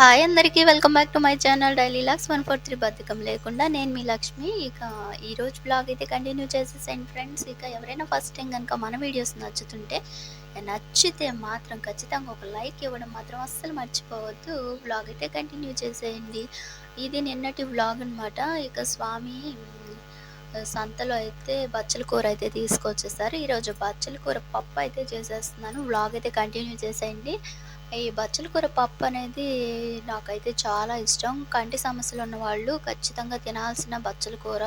Hi అందరికీ welcome back to my channel daily lux. One four three బద్ధకం లేకుండా నేను మీ లక్ష్మి. ఇక ఈరోజు బ్లాగ్ అయితే కంటిన్యూ చేసేసాను ఫ్రెండ్స్. ఇక ఎవరైనా ఫస్ట్ టైం కనుక మన వీడియోస్ నచ్చుతుంటే నచ్చితే మాత్రం ఖచ్చితంగా ఒక లైక్ ఇవ్వడం మాత్రం అస్సలు మర్చిపోవద్దు. బ్లాగ్ అయితే కంటిన్యూ చేసేయండి. ఇది నిన్నటి బ్లాగ్ అనమాట ఇక స్వామి సంతలో అయితే బచ్చల కూర అయితే తీసుకొచ్చేసారు. ఈరోజు బచ్చల కూర పప్పు అయితే చేసేస్తున్నాను. బ్లాగ్ అయితే కంటిన్యూ చేసేయండి. ఈ బచ్చల కూర పప్పు అనేది నాకైతే చాలా ఇష్టం. కంటి సమస్యలు ఉన్న వాళ్ళు ఖచ్చితంగా తినాల్సిన బచ్చల కూర.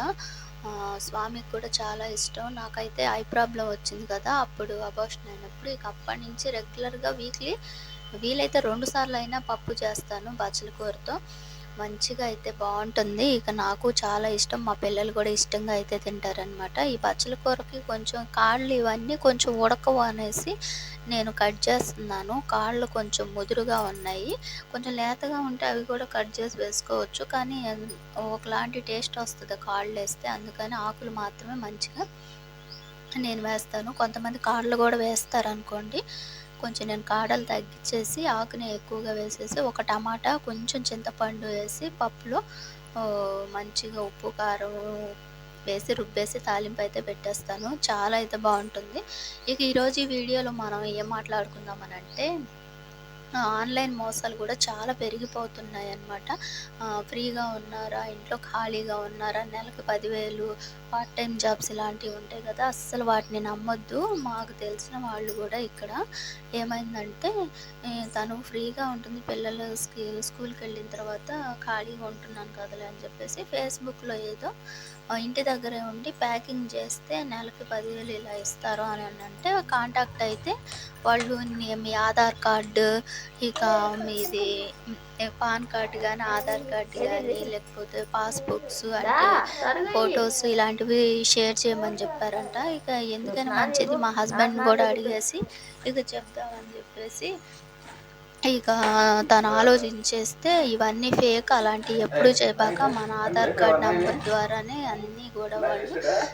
స్వామికి కూడా చాలా ఇష్టం. నాకైతే ఐ ప్రాబ్లం వచ్చింది కదా అప్పుడు అబార్షన్ అయినప్పుడు ఇక అప్పటి నుంచి రెగ్యులర్గా వీక్లీ వీలైతే రెండు సార్లు అయినా పప్పు చేస్తాను బచ్చల కూరతో. మంచిగా అయితే బాగుంటుంది. ఇక నాకు చాలా ఇష్టం. మా పిల్లలు కూడా ఇష్టంగా అయితే తింటారనమాట ఈ బచ్చల కూరకి కొంచెం కాళ్ళు ఇవన్నీ కొంచెం ఉడకవు అనేసి నేను కట్ చేస్తున్నాను. కాళ్ళు కొంచెం ముదురుగా ఉన్నాయి. కొంచెం లేతగా ఉంటే అవి కూడా కట్ చేసి వేసుకోవచ్చు. కానీ ఒకలాంటి టేస్ట్ వస్తుంది కాళ్ళు వేస్తే. అందుకని ఆకులు మాత్రమే మంచిగా నేను వేస్తాను. కొంతమంది కాళ్ళు కూడా వేస్తారు అనుకోండి కొంచెం నేను కాడలు తగ్గించేసి ఆకుని ఎక్కువగా వేసేసి ఒక టమాటా కొంచెం చింతపండు వేసి పప్పులో మంచిగా ఉప్పు కారం వేసి రుబ్బేసి తాలింపు అయితే పెట్టేస్తాను. చాలా అయితే బాగుంటుంది. ఇక ఈరోజు ఈ వీడియోలో మనం ఏం మాట్లాడుకుందామని అంటే ఆన్లైన్ మోసాలు కూడా చాలా పెరిగిపోతున్నాయి అన్నమాట ఫ్రీగా ఉన్నారా ఇంట్లో ఖాళీగా ఉన్నారా నెలకు పదివేలు పార్ట్ టైం జాబ్స్ ఇలాంటివి ఉంటాయి కదా అస్సలు వాటిని నమ్మొద్దు. మాకు తెలిసిన వాళ్ళు కూడా ఇక్కడ ఏమైందంటే తను ఫ్రీగా ఉంటుంది పిల్లలు స్కూల్కి వెళ్ళిన తర్వాత ఖాళీగా ఉంటున్నాను కదలే అని చెప్పేసి ఫేస్బుక్లో ఏదో ఇంటి దగ్గరే ఉండి ప్యాకింగ్ చేస్తే నెలకి పదివేలు ఇలా ఇస్తారు అని అంటే కాంటాక్ట్ అయితే వాళ్ళు మీ ఆధార్ కార్డు ఇక మీది పాన్ కార్డు కానీ ఆధార్ కార్డు కానీ లేకపోతే పాస్బుక్స్ అంటే ఫొటోస్ ఇలాంటివి షేర్ చేయమని చెప్పారంట. ఇక ఎందుకని మంచిది మా హస్బెండ్ కూడా అడిగేసి ఇక చెప్దామని చెప్పేసి ఇక తను ఆలోచించేస్తే ఇవన్నీ ఫేక్ అలాంటివి ఎప్పుడు చెప్పాక మన ఆధార్ కార్డ్ నంబర్ ద్వారానే అన్నీ కూడా వాళ్ళు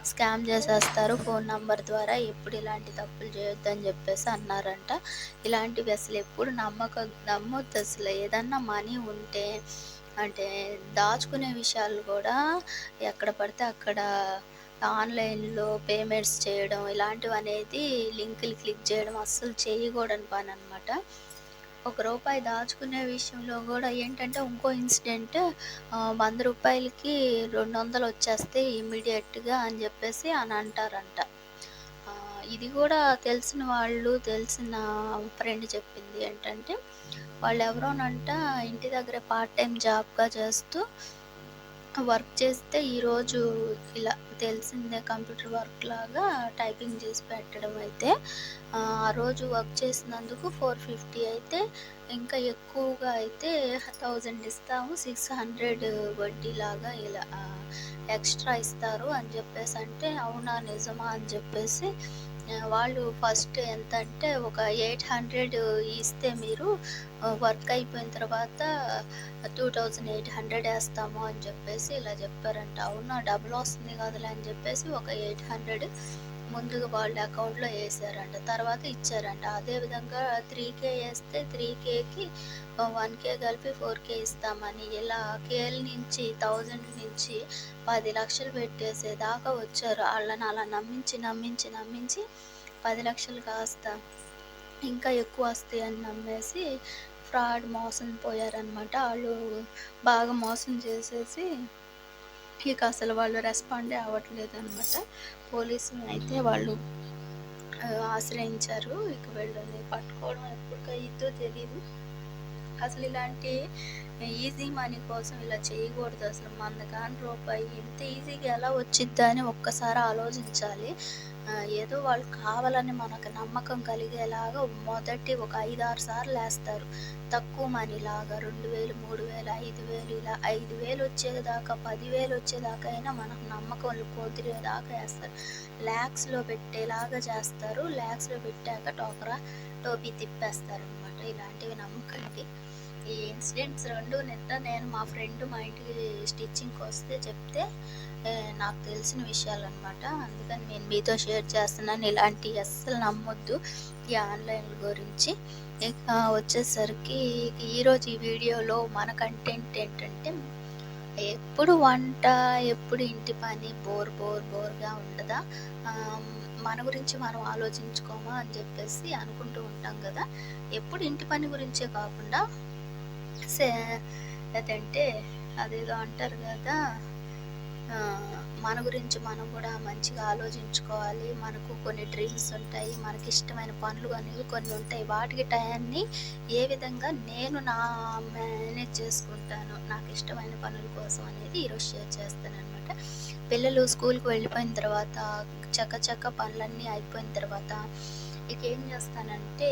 స్కామ్ చేసేస్తారు. ఫోన్ నంబర్ ద్వారా ఎప్పుడు ఇలాంటి తప్పులు చేయొద్దని చెప్పేసి అన్నారంట. ఇలాంటివి అసలు ఎప్పుడు నమ్మక నమ్మొద్దు అసలు. ఏదన్నా మనీ ఉంటే అంటే దాచుకునే విషయాలు కూడా ఎక్కడ పడితే అక్కడ ఆన్లైన్లో పేమెంట్స్ చేయడం ఇలాంటివి అనేది లింకులు క్లిక్ చేయడం అస్సలు చేయకూడని పని అనమాట ఒక రూపాయి దాచుకునే విషయంలో కూడా ఏంటంటే ఇంకో ఇన్సిడెంట్ వంద రూపాయలకి రెండు వందలు వచ్చేస్తే ఇమీడియట్గా అని చెప్పేసి అని అంటారంట. ఇది కూడా తెలిసిన వాళ్ళు తెలిసిన ఫ్రెండ్ చెప్పింది ఏంటంటే వాళ్ళు ఎవరోనంట ఇంటి దగ్గర పార్ట్ టైం జాబ్గా చేస్తూ వర్క్ చేస్తే ఈరోజు ఇలా తెలిసిందే కంప్యూటర్ వర్క్ లాగా టైపింగ్ చేసి పెట్టడం అయితే. ఆ రోజు వర్క్ చేసినందుకు ఫోర్ ఫిఫ్టీ అయితే ఇంకా ఎక్కువగా అయితే థౌజండ్ ఇస్తాము సిక్స్ హండ్రెడ్ వడ్డీ లాగా ఇలా ఎక్స్ట్రా ఇస్తారు అని చెప్పేసి అంటే అవునా నిజమా అని చెప్పేసి వాళ్ళు ఫస్ట్ ఎంత అంటే ఒక ఎయిట్ హండ్రెడ్ ఇస్తే మీరు వర్క్ అయిపోయిన తర్వాత టూ థౌజండ్ ఎయిట్ హండ్రెడ్ వేస్తాము అని చెప్పేసి ఇలా చెప్పారంట. అవునా? డబుల్ వస్తుంది కదలే అని చెప్పేసి ఒక ఎయిట్ హండ్రెడ్ ముందుగా వాళ్ళ అకౌంట్లో వేసారంట తర్వాత ఇచ్చారంట. అదేవిధంగా త్రీ కే వేస్తే త్రీ కేకి వన్ కే కలిపి ఫోర్ కే ఇస్తామని. ఇలా కేల్ నుంచి థౌజండ్ నుంచి పది లక్షలు పెట్టేసేదాకా వచ్చారు. వాళ్ళని అలా నమ్మించి నమ్మించి నమ్మించి పది లక్షలు కాస్త ఇంకా ఎక్కువ వస్తాయి అని నమ్మేసి ఫ్రాడ్ మోసం పోయారనమాట వాళ్ళు బాగా మోసం చేసేసి ఇక అసలు వాళ్ళు రెస్పాండే అవ్వట్లేదు అనమాట పోలీసులు అయితే వాళ్ళు ఆశ్రయించారు. ఇక వెళ్ళని పట్టుకోవడం ఎప్పుడు అయ్యిద్దో తెలియదు అసలు ఇలాంటి ఈజీ మనీ కోసం ఇలా చేయకూడదు. అసలు మన కాని రూపాయి ఇంత ఈజీగా ఎలా వచ్చిద్దా అని ఒక్కసారి ఆలోచించాలి. ఏదో వాళ్ళు కావాలని మనకు నమ్మకం కలిగేలాగా మొదటి ఒక ఐదు ఆరు సార్లు వేస్తారు తక్కువ మనీ లాగా రెండు వేలు మూడు వేలు ఐదు వేలు ఇలా ఐదు వేలు వచ్చేదాకా పదివేలు వచ్చేదాకా అయినా మనకు నమ్మకం కుదిరేదాకా వేస్తారు. ల్యాక్స్లో పెట్టేలాగా చేస్తారు. ల్యాక్స్లో పెట్టాక టోకరా టోపీ తిప్పేస్తారు అనమాట ఇలాంటివి నమ్మకండి. ఈ ఇన్సిడెంట్స్ రెండు నిన్న నేను మా ఫ్రెండ్ మా ఇంటికి స్టిచ్చింగ్కి వస్తే చెప్తే నాకు తెలిసిన విషయాలు అనమాట అందుకని నేను మీతో షేర్ చేస్తున్నాను. ఇలాంటి అస్సలు నమ్మొద్దు ఈ ఆన్లైన్ గురించి. ఇక వచ్చేసరికి ఈరోజు ఈ వీడియోలో మన కంటెంట్ ఏంటంటే ఎప్పుడు వంట ఎప్పుడు ఇంటి పని బోర్ బోర్ బోర్గా ఉండదా? మన గురించి మనం ఆలోచించుకోమా అని చెప్పేసి అనుకుంటూ ఉంటాం కదా. ఎప్పుడు ఇంటి పని గురించే కాకుండా అదంటే అదేదో అంటారు కదా మన గురించి మనం కూడా మంచిగా ఆలోచించుకోవాలి. మనకు కొన్ని డ్రీమ్స్ ఉంటాయి మనకి ఇష్టమైన పనులు అనేవి కొన్ని ఉంటాయి. వాటికి టయాన్ని ఏ విధంగా నేను నా మేనేజ్ చేసుకుంటాను నాకు ఇష్టమైన పనుల కోసం అనేది ఈరోజు షేర్ చేస్తాను అనమాట పిల్లలు స్కూల్కి వెళ్ళిపోయిన తర్వాత చక్క చక్క పనులన్నీ అయిపోయిన తర్వాత ఇక ఏం చేస్తానంటే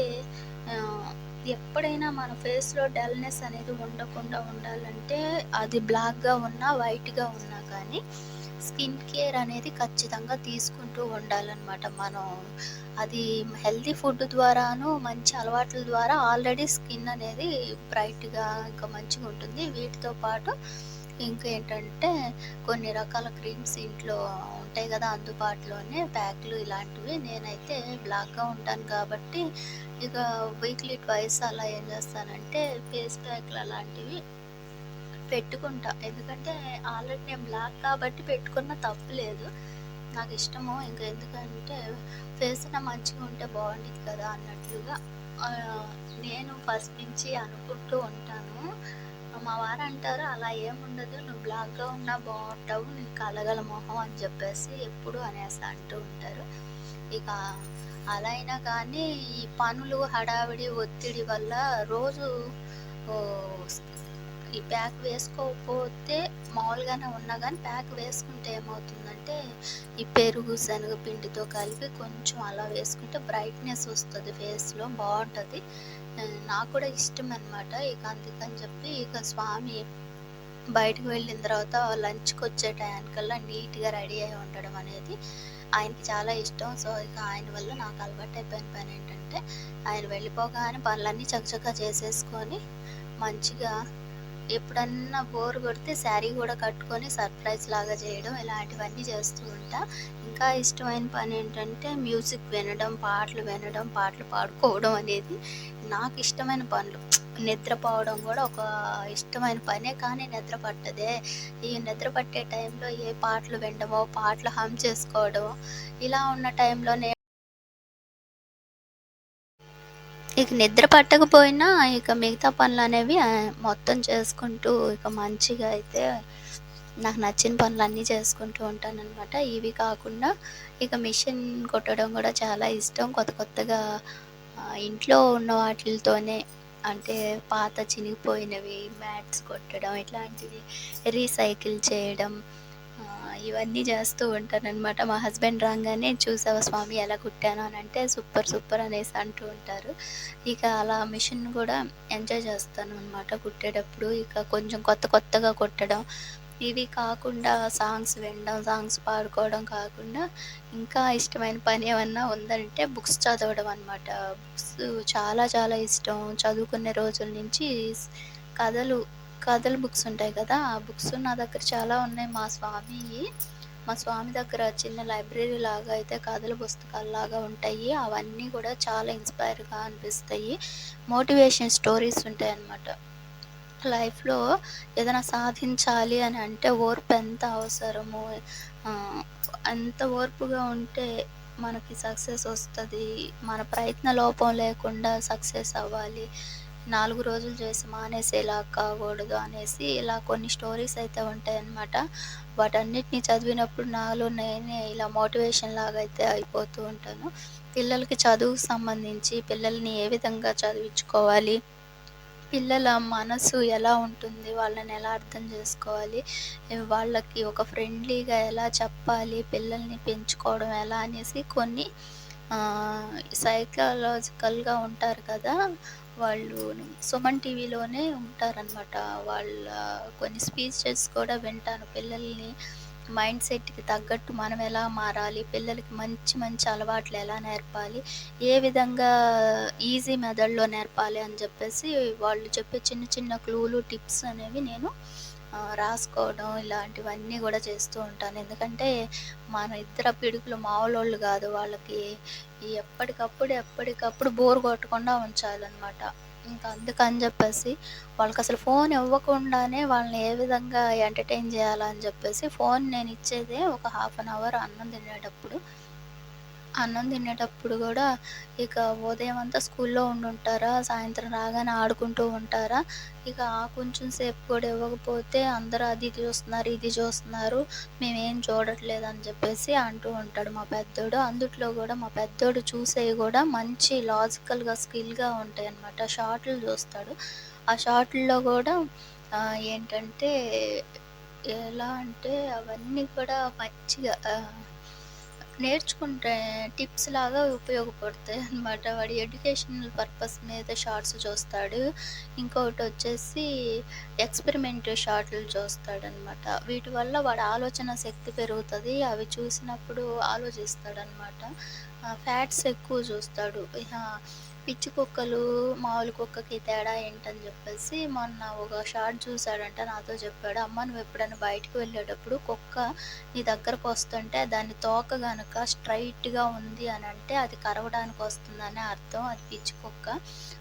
ఎప్పుడైనా మన ఫేస్లో డల్నెస్ అనేది ఉండకుండా ఉండాలంటే అది బ్లాక్గా ఉన్నా వైట్గా ఉన్నా కానీ స్కిన్ కేర్ అనేది ఖచ్చితంగా తీసుకుంటూ ఉండాలన్నమాట. మనం అది హెల్తీ ఫుడ్ ద్వారాను మంచి అలవాట్ల ద్వారా ఆల్రెడీ స్కిన్ అనేది బ్రైట్గా ఇంకా మంచిగా ఉంటుంది. వీటితో పాటు ఇంకేంటంటే కొన్ని రకాల క్రీమ్స్ ఇంట్లో ఉంటాయి కదా అందుబాటులోనే ప్యాక్లు ఇలాంటివి. నేనైతే బ్లాక్గా ఉంటాను కాబట్టి ఇక వీక్లీ ట్వైస్ అలా ఏం చేస్తానంటే ఫేస్ ప్యాక్లు అలాంటివి పెట్టుకుంటా. ఎందుకంటే ఆల్రెడీ నేను బ్లాక్ కాబట్టి పెట్టుకున్న తప్పు లేదు. నాకు ఇష్టము. ఇంకా ఎందుకంటే ఫేస్ నా మంచిగా ఉంటే బాగుండేది కదా అన్నట్లుగా నేను ఫస్ట్ నుంచి అనుకుంటూ ఉంటాను. మా వారు అంటారు అలా ఏముండదు నువ్వు బ్లాక్లో ఉన్నా బాగుంటావు నీకు కలగల మొహం అని చెప్పేసి ఎప్పుడు అనేసి అంటూ ఉంటారు. ఇక అలా అయినా కానీ ఈ పనులు హడావిడి ఒత్తిడి వల్ల రోజు ఈ ప్యాక్ వేసుకోకపోతే మామూలుగానే ఉన్నా కానీ ప్యాక్ వేసుకుంటే ఏమవుతుందంటే ఈ పెరుగు శనగపిండితో కలిపి కొంచెం అలా వేసుకుంటే బ్రైట్నెస్ వస్తుంది ఫేస్లో బాగుంటుంది నాకు కూడా ఇష్టం అనమాట ఇక అందుకని చెప్పి ఇక స్వామి బయటకు వెళ్ళిన తర్వాత లంచ్కి వచ్చే టయానికల్లా నీట్గా రెడీ అయి ఉండడం అనేది ఆయనకి చాలా ఇష్టం. సో ఇక ఆయన వల్ల నాకు అలవాటు అయిపోయిన పని ఏంటంటే ఆయన వెళ్ళిపోగానే పనులన్నీ చకచకా చేసేసుకొని మంచిగా ఎప్పుడన్నా బోర్ కొడితే శారీ కూడా కట్టుకొని సర్ప్రైజ్ లాగా చేయడం ఇలాంటివన్నీ చేస్తూ ఉంటా. ఇంకా ఇష్టమైన పని ఏంటంటే మ్యూజిక్ వినడం పాటలు వినడం పాటలు పాడుకోవడం అనేది నాకు ఇష్టమైన పనులు. నిద్రపోవడం కూడా ఒక ఇష్టమైన పనే కానీ నిద్ర పట్టదే. ఈ నిద్ర పట్టే టైంలో ఏ పాటలు వినడమో పాటలు హమ్ చేసుకోవడమో ఇలా ఉన్న టైంలోనే ఇక నిద్ర పట్టకపోయినా ఇక మిగతా పనులు అనేవి మొత్తం చేసుకుంటూ ఇక మంచిగా అయితే నాకు నచ్చిన పనులన్నీ చేసుకుంటూ ఉంటాను అనమాట ఇవి కాకుండా ఇక మిషన్ కొట్టడం కూడా చాలా ఇష్టం. కొత్త కొత్తగా ఇంట్లో ఉన్న వాటితోనే అంటే పాత చినిగిపోయినవి మ్యాట్స్ కొట్టడం ఇట్లాంటివి రీసైకిల్ చేయడం ఇవన్నీ చేస్తూ ఉంటానన్నమాట మా హస్బెండ్ రాగానే చూసావా స్వామి ఎలా కుట్టాను అని అంటే సూపర్ సూపర్ అనేసి అంటూ ఉంటారు. ఇక అలా మిషన్ కూడా ఎంజాయ్ చేస్తాను అనమాట కుట్టేటప్పుడు. ఇక కొంచెం కొత్త కొత్తగా కుట్టడం. ఇవి కాకుండా సాంగ్స్ వినడం సాంగ్స్ పాడుకోవడం కాకుండా ఇంకా ఇష్టమైన పని ఏమన్నా ఉందంటే బుక్స్ చదవడం అనమాట బుక్స్ చాలా చాలా ఇష్టం. చదువుకునే రోజుల నుంచి కథలు కథల బుక్స్ ఉంటాయి కదా ఆ బుక్స్ నా దగ్గర చాలా ఉన్నాయి మా స్వామి. మా స్వామి దగ్గర చిన్న లైబ్రరీ లాగా అయితే కథల పుస్తకాలు లాగా ఉంటాయి. అవన్నీ కూడా చాలా ఇన్స్పైర్గా అనిపిస్తాయి. మోటివేషన్ స్టోరీస్ ఉంటాయి అన్నమాట. లైఫ్లో ఏదైనా సాధించాలి అని అంటే ఓర్పు ఎంత అవసరమో ఎంత ఓర్పుగా ఉంటే మనకి సక్సెస్ వస్తుంది. మన ప్రయత్న లోపం లేకుండా సక్సెస్ అవ్వాలి. నాలుగు రోజులు చేసి మానేసేలా కాకూడదు అనేసి ఇలా కొన్ని స్టోరీస్ అయితే ఉంటాయన్నమాట వాటన్నిటిని చదివినప్పుడు నాలో నేనే ఇలా మోటివేషన్ లాగా అయితే అయిపోతూ ఉంటాను. పిల్లలకి చదువుకు సంబంధించి పిల్లల్ని ఏ విధంగా చదివించుకోవాలి? పిల్లల మనసు ఎలా ఉంటుంది? వాళ్ళని ఎలా అర్థం చేసుకోవాలి? వాళ్ళకి ఒక ఫ్రెండ్లీగా ఎలా చెప్పాలి? పిల్లల్ని పెంచుకోవడం ఎలా అనేసి కొన్ని సైకలాజికల్గా ఉంటారు కదా వాళ్ళు సుమన్ టీవీలోనే ఉంటారనమాట వాళ్ళ కొన్ని స్పీచెస్ కూడా వింటాను. పిల్లల్ని మైండ్ సెట్‌కి తగ్గట్టు మనం ఎలా మారాలి, పిల్లలకి మంచి మంచి అలవాట్లు ఎలా నేర్పాలి, ఏ విధంగా ఈజీ మెథడ్‌లో నేర్పాలి అని చెప్పేసి వాళ్ళు చెప్పే చిన్న చిన్న క్లూలు, టిప్స్ అనేవి నేను రాసుకోవడం ఇలాంటివన్నీ కూడా చేస్తూ ఉంటాను. ఎందుకంటే మన ఇద్దరు పిడుగులు మావులోళ్ళు కాదు వాళ్ళకి ఎప్పటికప్పుడు, ఎప్పటికప్పుడు బోర్ కొట్టకుండా ఉంచాలనమాట. ఇంకా అందుకని చెప్పేసి వాళ్ళకి అసలు ఫోన్ ఇవ్వకుండానే వాళ్ళని ఏ విధంగా ఎంటర్‌టైన్ చేయాలని చెప్పేసి ఫోన్ నేను ఇచ్చేదే ఒక హాఫ్ అన్ అవర్ అన్నం తినేటప్పుడు. అన్నం తినేటప్పుడు కూడా ఇక ఉదయం అంతా స్కూల్లో ఉండుంటారా, సాయంత్రం రాగానే ఆడుకుంటూ ఉంటారా, ఇక ఆ కొంచెం సేపు కూడా ఇవ్వకపోతే అందరూ అది చూస్తున్నారు, ఇది చూస్తున్నారు, మేమేం చూడట్లేదు అని చెప్పేసి అంటూ ఉంటాడు మా పెద్దోడు. అందుట్లో కూడా మా పెద్దోడు చూసేవి కూడా మంచి లాజికల్‌గా, స్కిల్‌గా ఉంటాయి అన్నమాట షార్ట్లు చూస్తాడు. ఆ షార్ట్లో కూడా ఏంటంటే ఎలా అంటే అవన్నీ కూడా మంచిగా నేర్చుకుంటే టిప్స్ లాగా ఉపయోగపడతాయి అనమాట వాడి ఎడ్యుకేషనల్ పర్పస్ మీద షార్ట్స్ చూస్తాడు. ఇంకొకటి వచ్చేసి ఎక్స్‌పెరిమెంట్ షార్ట్లు చూస్తాడనమాట. వీటి వల్ల వాడి ఆలోచన శక్తి పెరుగుతుంది అవి చూసినప్పుడు ఆలోచిస్తాడనమాట. ఫ్యాట్స్ ఎక్కువ చూస్తాడు. పిచ్చి కుక్కలు, మామూలు కుక్కకి తేడా ఏంటని చెప్పేసి మొన్న ఒక షార్ట్ చూసాడంట నాతో చెప్పాడు. "అమ్మ నువ్వు ఎప్పుడైనా బయటకు వెళ్ళేటప్పుడు కుక్క నీ దగ్గరకు వస్తుంటే దాని తోక గనుక స్ట్రైట్గా ఉంది అని అంటే అది కరవడానికి వస్తుందని అర్థం. అది పిచ్చి కుక్క.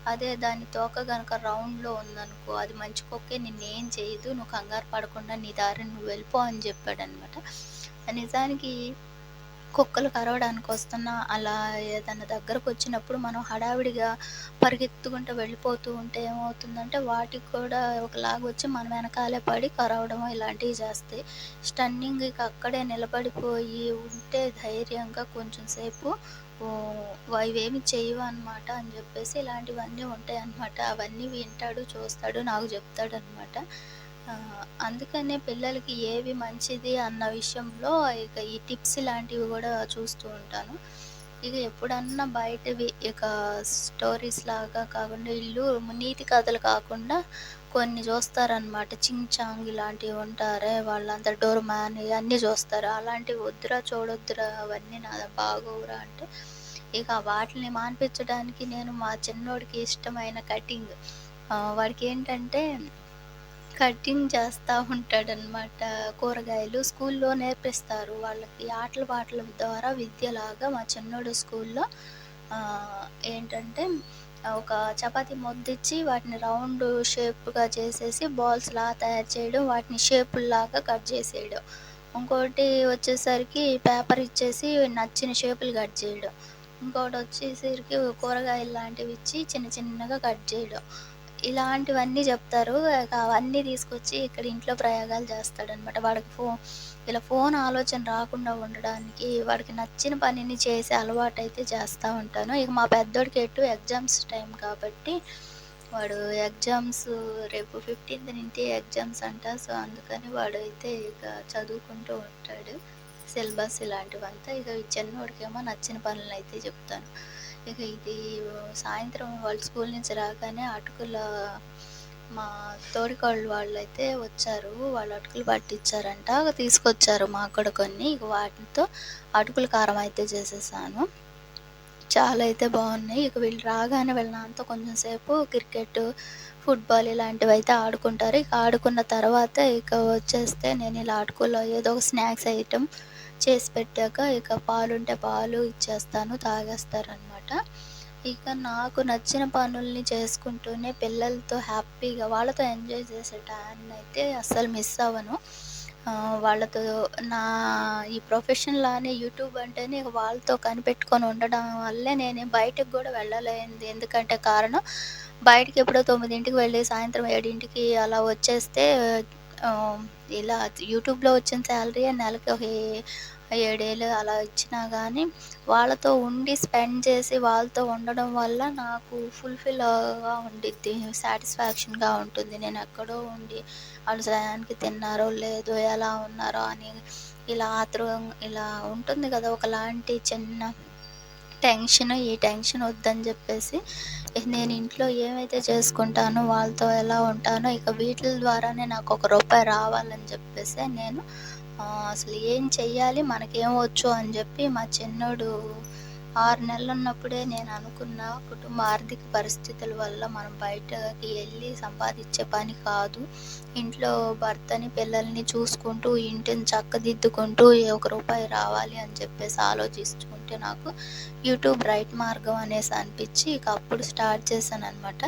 అదే దాని తోక గనుక రౌండ్‌లో ఉందనుకో అది మంచి కుక్కే నిన్నేం చేయదు. నువ్వు కంగారు పడకుండా నీ దారిని నువ్వు వెళ్ళిపో" అని చెప్పాడనమాట. నిజానికి కుక్కలు కరవడానికి వస్తున్నా అలా ఏదైనా దగ్గరకు వచ్చినప్పుడు మనం హడావిడిగా పరిగెత్తుకుంటూ వెళ్ళిపోతూ ఉంటే ఏమవుతుందంటే వాటికి కూడా ఒకలాగొచ్చి మన వెనకాలే పడి కరవడం ఇలాంటివి చేస్తాయి. స్టన్నింగ్ ఇక అక్కడే నిలబడిపోయి ఉంటే ధైర్యంగా కొంచెం సేపు ఇవేమి చేయవు అనమాట అని చెప్పేసి ఇలాంటివన్నీ ఉంటాయి అనమాట అవన్నీ వింటాడు, చూస్తాడు, నాకు చెప్తాడనమాట. అనమాట అందుకనే పిల్లలకి ఏవి మంచిది అన్న విషయంలో ఇక ఈ టిప్స్ లాంటివి కూడా చూస్తూ ఉంటాను. ఇక ఎప్పుడన్నా బయటవి ఇక స్టోరీస్ లాగా కాకుండా ఇల్లు నీతి కథలు కాకుండా కొన్ని చూస్తారనమాట. 'చింగ్ చాంగ్' ఇలాంటివి ఉంటారే వాళ్ళంతా డోర్ మ్యాన్ అన్నీ చూస్తారు. అలాంటివి వద్దురా చూడొద్దురా అవన్నీ నా బాగోవురా అంటే ఇక వాటిని మాన్పించడానికి నేను మా చిన్నోడికి ఇష్టమైన కటింగ్ వాడికి ఏంటంటే కటింగ్ చేస్తూ ఉంటాడనమాట కూరగాయలు. స్కూల్లో నేర్పిస్తారు. వాళ్ళకి ఆటల పాటల ద్వారా విద్యలాగా మా చిన్నోడు స్కూల్లో ఏంటంటే ఒక చపాతి ముద్దిచ్చి వాటిని రౌండ్ షేప్‌గా చేసేసి బాల్స్‌లా తయారు చేయడం, వాటిని షేపుల్లాగా కట్ చేసేయడం. ఇంకోటి వచ్చేసరికి పేపర్ ఇచ్చేసి నచ్చిన షేపులు కట్ చేయడం. ఇంకోటి వచ్చేసరికి కూరగాయలు లాంటివి ఇచ్చి చిన్న చిన్నగా కట్ చేయడం. ఇలాంటివన్నీ చెప్తారు. ఇక అవన్నీ తీసుకొచ్చి ఇక్కడ ఇంట్లో ప్రయోగాలు చేస్తాడనమాట. వాడికి ఫో ఇలా ఫోన్ ఆలోచన రాకుండా ఉండడానికి వాడికి నచ్చిన పనిని చేసే అలవాటైతే చేస్తూ ఉంటాను. ఇక మా పెద్దోడికి ఎటు ఎగ్జామ్స్ టైం కాబట్టి వాడు ఎగ్జామ్స్ రేపు ఫిఫ్టీన్త్ నుంచి ఎగ్జామ్స్ అంట. సో, అందుకని వాడైతే ఇక చదువుకుంటూ ఉంటాడు. సిలబస్ ఇలాంటివంతా. ఇక చిన్నోడికేమో నచ్చిన పనులనైతే చెప్తాను. ఇక ఇది సాయంత్రం వాళ్ళు స్కూల్ నుంచి రాగానే అటుకుల మా తోడికోడలు వాళ్ళైతే వచ్చారు. వాళ్ళు అటుకులు పట్టించారంట తీసుకొచ్చారు మాకు కూడా కొన్ని. ఇక వాటితో అటుకుల కారం అయితే చేసేసాను. చాలా అయితే బాగున్నాయి ఇక వీళ్ళు రాగానే వీళ్ళ నాన్నతో కొంచెం సేపు క్రికెట్, ఫుట్‌బాల్ ఇలాంటివైతే ఆడుకుంటారు. ఇక ఆడుకున్న తర్వాత ఇక వచ్చేస్తే నేను ఇలా అటుకులో ఏదో ఒక స్నాక్స్ ఐటమ్ చేసి పెట్టాక ఇక పాలుంటే పాలు ఇచ్చేస్తాను. తాగేస్తారనమాట. ఇక నాకు నచ్చిన పనుల్ని చేసుకుంటూనే పిల్లలతో హ్యాపీగా వాళ్ళతో ఎంజాయ్ చేసే టయాన్నయితే అస్సలు మిస్ అవ్వను. వాళ్ళతో నా ఈ ప్రొఫెషన్‌లానే యూట్యూబ్ అంటేనే వాళ్ళతో కనిపెట్టుకొని ఉండడం వల్లే నేను బయటకు కూడా వెళ్ళలేనిది. ఎందుకంటే కారణం బయటకి ఎప్పుడో తొమ్మిదింటికి వెళ్ళి సాయంత్రం ఏడింటికి అలా వచ్చేస్తే ఇలా యూట్యూబ్‌లో వచ్చిన శాలరీ నెలకి ఒక ఏడేళ్ళు అలా ఇచ్చినా కానీ వాళ్ళతో ఉండి స్పెండ్ చేసి వాళ్ళతో ఉండడం వల్ల నాకు ఫుల్‌ఫిల్‌గా ఉండిద్ది. సాటిస్ఫాక్షన్‌గా ఉంటుంది. నేను ఎక్కడో ఉండి వాళ్ళు సమయానికి తిన్నారో లేదో, ఎలా ఉన్నారో అని ఇలా ఆత్రం ఇలా ఉంటుంది కదా ఒకలాంటి చిన్న టెన్షన్. ఈ టెన్షన్ వద్దని చెప్పేసి నేను ఇంట్లో ఏమైతే చేసుకుంటానో వాళ్ళతో ఎలా ఉంటానో ఇక వీటిల ద్వారానే నాకు ఒక రూపాయి రావాలని చెప్పేసి నేను అసలు ఏం చెయ్యాలి? మనకేం వచ్చు? అని చెప్పి మా చిన్నోడు ఆరు నెలలు ఉన్నప్పుడే నేను అనుకున్న కుటుంబ ఆర్థిక పరిస్థితుల వల్ల మనం బయటకి వెళ్ళి సంపాదించే పని కాదు. ఇంట్లో భర్తని పిల్లల్ని చూసుకుంటూ ఇంటిని చక్కదిద్దుకుంటూ ఒక రూపాయి రావాలి అని చెప్పేసి ఆలోచిస్తుంటే నాకు యూట్యూబ్ రైట్ మార్గం అనేసి అనిపించి ఇక అప్పుడు స్టార్ట్ చేశాను అనమాట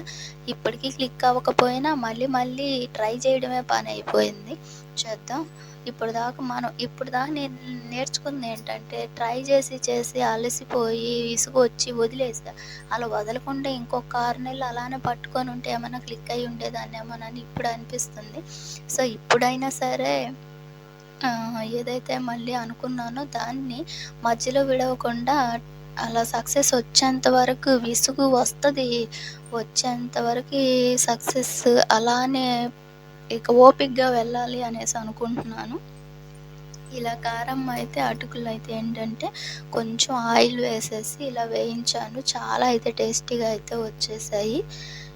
ఇప్పటికీ క్లిక్ అవ్వకపోయినా మళ్ళీ మళ్ళీ ట్రై చేయడమే పని అయిపోయింది. చేద్దాం. ఇప్పుడు దాకా మనం ఇప్పుడు దాకా నేను నేర్చుకుంది ఏంటంటే ట్రై చేసి చేసి అలసిపోయి విసుగు వచ్చి వదిలేసా. అలా వదలకుండా ఇంకొక ఆరు నెలలు అలానే పట్టుకొని ఉంటే ఏమైనా క్లిక్ అయి ఉండేదాన్ని ఏమోనని ఇప్పుడు అనిపిస్తుంది. సో ఇప్పుడైనా సరే ఏదైతే మళ్ళీ అనుకున్నానో దాన్ని మధ్యలో విడవకుండా అలా సక్సెస్ వచ్చేంత వరకు విసుగు వస్తుంది. వచ్చేంత వరకు సక్సెస్ అలానే ఇక ఓపిక్గా వెళ్ళాలి అనేసి అనుకుంటున్నాను. ఇలా కారం అయితే అటుకులు అయితే ఏంటంటే కొంచెం ఆయిల్ వేసేసి ఇలా వేయించాను. చాలా అయితే టేస్టీగా అయితే వచ్చేసాయి.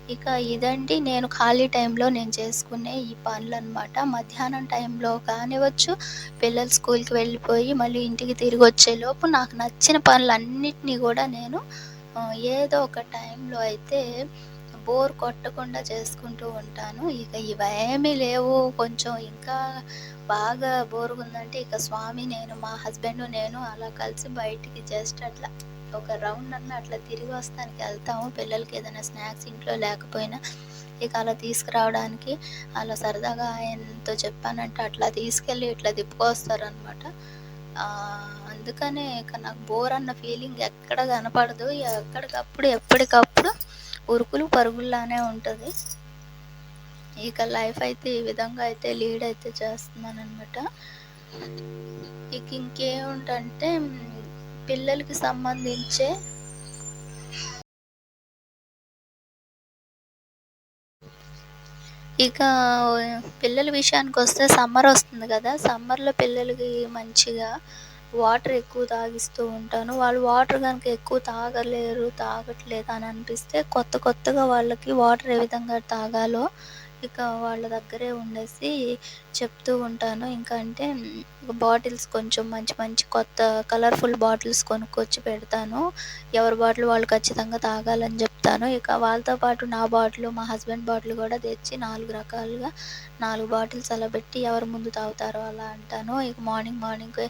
ఇక ఇదండి. నేను ఖాళీ టైంలో నేను చేసుకునే ఈ పనులు అనమాట మధ్యాహ్నం టైంలో కానివచ్చు పిల్లలు స్కూల్కి వెళ్ళిపోయి మళ్ళీ ఇంటికి తిరిగి వచ్చేలోపు నాకు నచ్చిన పనులన్నిటినీ కూడా నేను ఏదో ఒక టైంలో అయితే బోర్ కొట్టకుండా చేసుకుంటూ ఉంటాను. ఇక ఇవేమీ లేవు. కొంచెం ఇంకా బాగా బోరుగా ఉందంటే ఇక స్వామి నేను మా హస్బెండ్ నేను అలా కలిసి బయటికి జస్ట్ అట్లా ఒక రౌండ్ అన్న అట్లా తిరిగి వస్తానికి వెళ్తాము. పిల్లలకి ఏదైనా స్నాక్స్ ఇంట్లో లేకపోయినా ఇక అలా తీసుకురావడానికి అలా సరదాగా ఆయనతో చెప్పానంటే అట్లా తీసుకెళ్ళి ఇట్లా తిప్పుకొస్తారనమాట అందుకనే ఇక నాకు బోర్ అన్న ఫీలింగ్ ఎక్కడ కనపడదు. ఎక్కడికప్పుడు ఎప్పటికప్పుడు ఉరుకులు పరుగుల్లానే ఉంటుంది. ఇక లైఫ్ అయితే ఈ విధంగా అయితే లీడ్ అయితే చేస్తున్నాను అనమాట ఇక ఇంకేముంటంటే పిల్లలకి సంబంధించే ఇక పిల్లల విషయానికి వస్తే సమ్మర్ వస్తుంది కదా. సమ్మర్లో పిల్లలకి మంచిగా వాటర్ ఎక్కువ తాగిస్తూ ఉంటాను. వాళ్ళు వాటర్ కనుక ఎక్కువ తాగలేరు తాగట్లేదు అని అనిపిస్తే కొత్త కొత్తగా వాళ్ళకి వాటర్ ఏ విధంగా తాగాలో ఇక వాళ్ళ దగ్గరే ఉండేసి చెప్తూ ఉంటాను. ఇంకా అంటే బాటిల్స్ కొంచెం మంచి మంచి కొత్త కలర్ఫుల్ బాటిల్స్ కొనుక్కొచ్చి పెడతాను. ఎవరి బాటిల్ వాళ్ళు ఖచ్చితంగా తాగాలని చెప్తాను. ఇక వాళ్ళతో పాటు నా బాటిల్ మా హస్బెండ్ బాటిల్ కూడా తెచ్చి నాలుగు రకాలుగా నాలుగు బాటిల్స్ అలా పెట్టి ఎవరు ముందు తాగుతారో అలా అంటాను. ఇక morning morning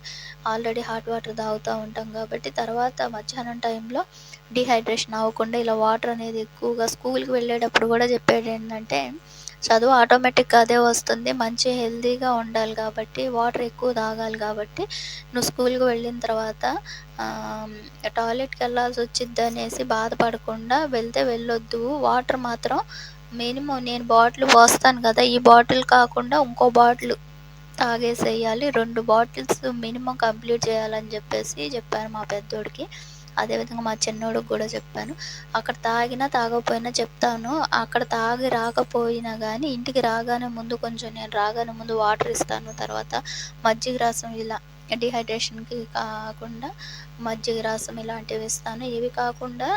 already hot water తాగుతూ ఉంటాం కాబట్టి తర్వాత మధ్యాహ్నం టైంలో డిహైడ్రేషన్ అవ్వకుండా ఇలా వాటర్ అనేది ఎక్కువగా స్కూల్కి వెళ్ళేటప్పుడు కూడా చెప్పేది ఏంటంటే చదువు ఆటోమేటిక్గా అదే వస్తుంది. మంచి హెల్తీగా ఉండాలి కాబట్టి వాటర్ ఎక్కువ తాగాలి కాబట్టి నువ్వు స్కూల్కి వెళ్ళిన తర్వాత టాయిలెట్కి వెళ్ళాల్సి వచ్చిద్ది అనేసి బాధపడకుండా వెళ్తే వెళ్ళొద్దు. వాటర్ మాత్రం మినిమం నేను బాటిల్ పోస్తాను కదా ఈ బాటిల్ కాకుండా ఇంకో బాటిల్ తాగేసేయాలి. రెండు బాటిల్స్ మినిమం కంప్లీట్ చేయాలని చెప్పేసి చెప్పాను మా పెద్దోడికి. అదేవిధంగా మా చిన్నోడికి కూడా చెప్పాను అక్కడ తాగినా తాగకపోయినా చెప్తాను అక్కడ తాగి రాకపోయినా కానీ ఇంటికి రాగానే ముందు కొంచెం నేను రాగానే ముందు వాటర్ ఇస్తాను తర్వాత మజ్జిగ రసం ఇలా డిహైడ్రేషన్కి కాకుండా మజ్జిగ రసం ఇలాంటివి ఇస్తాను. ఇవి కాకుండా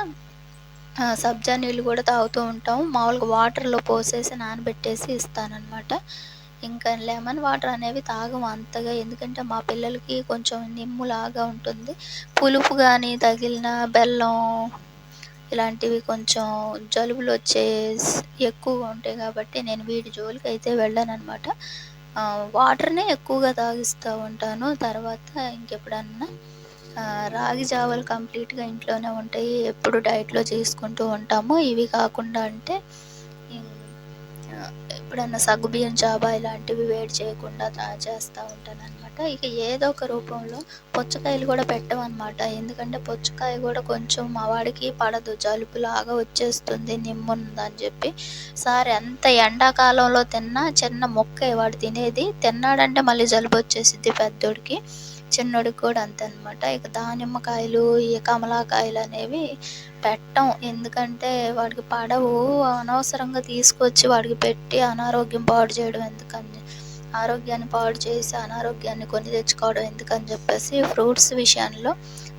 సబ్జా నీళ్ళు కూడా తాగుతూ ఉంటాం మామూలుగా వాటర్లో పోసేసి నానబెట్టేసి ఇస్తానన్నమాట. ఇంకా లెమన్ వాటర్ అనేవి తాగము అంతగా. ఎందుకంటే మా పిల్లలకి కొంచెం నిమ్ములాగా ఉంటుంది. పులుపు కానీ తగిలిన బెల్లం ఇలాంటివి కొంచెం జలుబులు వచ్చే ఎక్కువగా ఉంటాయి కాబట్టి నేను వీటి జోలికి అయితే వెళ్ళాను అనమాట వాటర్నే ఎక్కువగా తాగిస్తూ ఉంటాను. తర్వాత ఇంకెప్పుడన్నా రాగి జావలు కంప్లీట్గా ఇంట్లోనే ఉంటాయి. ఎప్పుడు డైట్లో చేసుకుంటూ ఉంటాము. ఇవి కాకుండా అంటే ఎప్పుడన్నా సగ్గుబియ్యం జాబా ఇలాంటివి వేడి చేయకుండా చేస్తూ ఉంటాను అనమాట ఇక ఏదో ఒక రూపంలో పుచ్చకాయలు కూడా పెట్టమన్నమాట ఎందుకంటే పుచ్చకాయ కూడా కొంచెం మా వాడికి పడదు. జలుబులాగా వచ్చేస్తుంది నిమ్ముందని చెప్పి. సార్ ఎంత ఎండాకాలంలో తిన్నా చిన్న మొక్క వాడు తినేది. తిన్నాడంటే మళ్ళీ జలుబు వచ్చేసిద్ది పెద్దోడికి. చిన్నోడికి కూడా అంతే అనమాట ఇక దానిమ్మకాయలు ఈ కమలాకాయలు అనేవి పెట్టం. ఎందుకంటే వాడికి పడవు. అనవసరంగా తీసుకొచ్చి వాడికి పెట్టి అనారోగ్యం పాడు చేయడం ఎందుకని ఆరోగ్యాన్ని పాడు చేసి అనారోగ్యాన్ని కొని తెచ్చుకోవడం ఎందుకని చెప్పేసి ఫ్రూట్స్ విషయంలో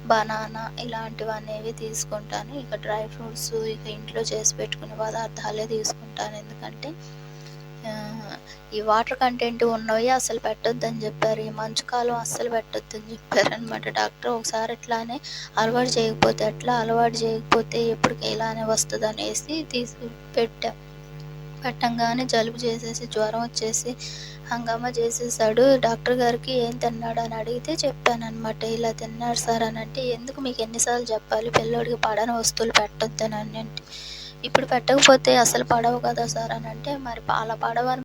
బనానా ఇలాంటివి అనేవి తీసుకుంటాను. ఇక డ్రై ఫ్రూట్స్ ఇక ఇంట్లో చేసి పెట్టుకునే పదార్థాలే తీసుకుంటాను. ఎందుకంటే ఈ వాటర్ కంటెంట్ ఉన్నవి అసలు పెట్టొద్దని చెప్పారు ఈ మంచు కాలం అస్సలు పెట్టొద్దని చెప్పారనమాట డాక్టర్. ఒకసారి ఇట్లానే అలవాటు చేయకపోతే ఎట్లా? అలవాటు చేయకపోతే ఎప్పటికి ఇలానే వస్తుంది అనేసి తీసి పెట్టాం పెట్టంగానే జలుబు చేసేసి, జ్వరం వచ్చేసి హంగామా చేసేసాడు. డాక్టర్ గారికి ఏం తిన్నాడు అని అడిగితే చెప్పానమాట ఇలా తిన్నాడు సార్ అని అంటే ఎందుకు మీకు ఎన్నిసార్లు చెప్పాలి పిల్లోడికి పడని వస్తువులు పెట్టొద్దననంటే, ఇప్పుడు పెట్టకపోతే అసలు పడవు కదా సార్ అనంటే, మరి అలా పడవని